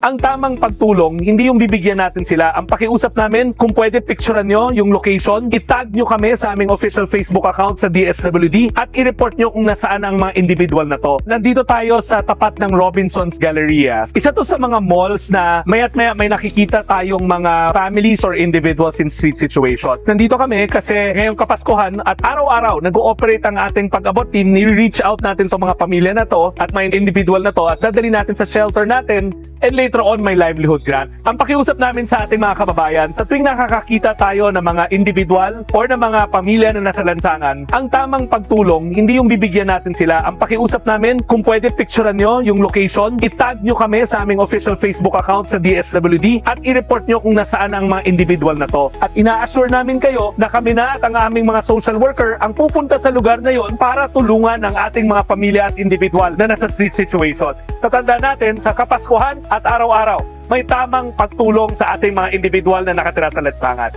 Ang tamang pagtulong, hindi yung bibigyan natin sila. Ang pakiusap namin, kung pwede picturean nyo yung location, itag nyo kami sa aming official Facebook account sa DSWD at i-report nyo kung nasaan ang mga individual na to. Nandito tayo sa tapat ng Robinson's Galleria. Isa to sa mga malls na mayat maya may nakikita tayong mga families or individuals in street situation. Nandito kami kasi ngayong Kapaskuhan at araw-araw nag-ooperate ang ating pag-abot team. Ni-reach out natin to mga pamilya na to at may individual na to at dadali natin sa shelter natin and later on may livelihood grant. Ang pakiusap namin sa ating mga kababayan, sa tuwing nakakakita tayo ng mga individual or ng mga pamilya na nasa lansangan, ang tamang pagtulong, hindi yung bibigyan natin sila. Ang pakiusap namin, kung pwede picturean nyo yung location, itag nyo kami sa aming official Facebook account sa DSWD at i-report nyo kung nasaan ang mga individual na to. At ina-assure namin kayo na kami na at ang aming mga social worker ang pupunta sa lugar na yon para tulungan ang ating mga pamilya at individual na nasa street situation. Tatanda natin sa Kapaskuhan at araw-araw, may tamang pagtulong sa ating mga individual na nakatira sa lansangan.